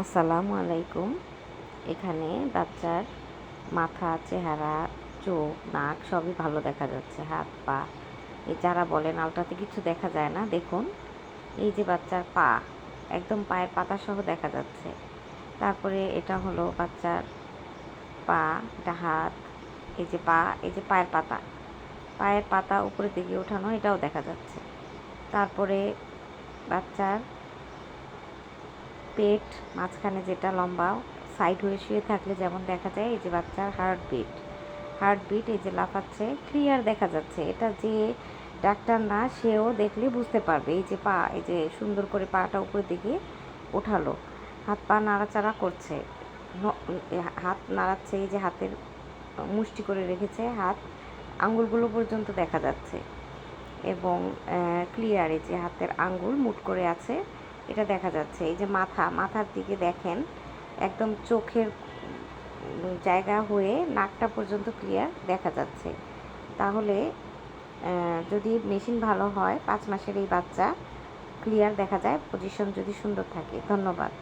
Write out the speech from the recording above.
আসসালামু আলাইকুম। এখানে বাচ্চার মাথা, চেহারা, চোখ, নাক সবই ভালো দেখা যাচ্ছে, হাত, পা। এই যারা বলেন, আলট্রাতে কিছু দেখা যায় না। দেখুন, এই যে বাচ্চার পা, একদম পায়ের পাতা সহ দেখা যাচ্ছে। তারপরে এটা হলো বাচ্চার পা, এটা হাত, এই যে পা, এই যে পায়ের পাতা। পায়ের পাতা উপরের দিকে ওঠানো, এটাও দেখা যাচ্ছে। তারপরে বাচ্চার পেট মাঝখানে যেটা লম্বা সাইড হয়ে শুয়ে থাকলে যেমন দেখা যায়, এই যে বাচ্চার হার্টবিট হার্টবিট এই যে লাফাচ্ছে ক্লিয়ার দেখা যাচ্ছে। এটা যে ডাক্তার না, সেও দেখলে বুঝতে পারবে। এই যে পা, এই যে সুন্দর করে পাটা উপরের দিকে ওঠালো, হাত পা নাড়াচাড়া করছে হাত নাড়াচ্ছে, এই যে হাতের মুষ্টি করে রেখেছে, হাত আঙ্গুলগুলো পর্যন্ত দেখা যাচ্ছে। এবং ক্লিয়ার এই যে হাতের আঙ্গুল মুট করে আছে। এটা দেখা যাচ্ছে। এই যে মাথা, মাথার দিকে দেখেন, একদম চোখের জায়গা হয়ে নাকটা পর্যন্ত ক্লিয়ার দেখা যাচ্ছে। তাহলে যদি মেশিন ভালো হয়, পাঁচ মাসের এই বাচ্চা ক্লিয়ার দেখা যায় পজিশন যদি সুন্দর থাকে। ধন্যবাদ।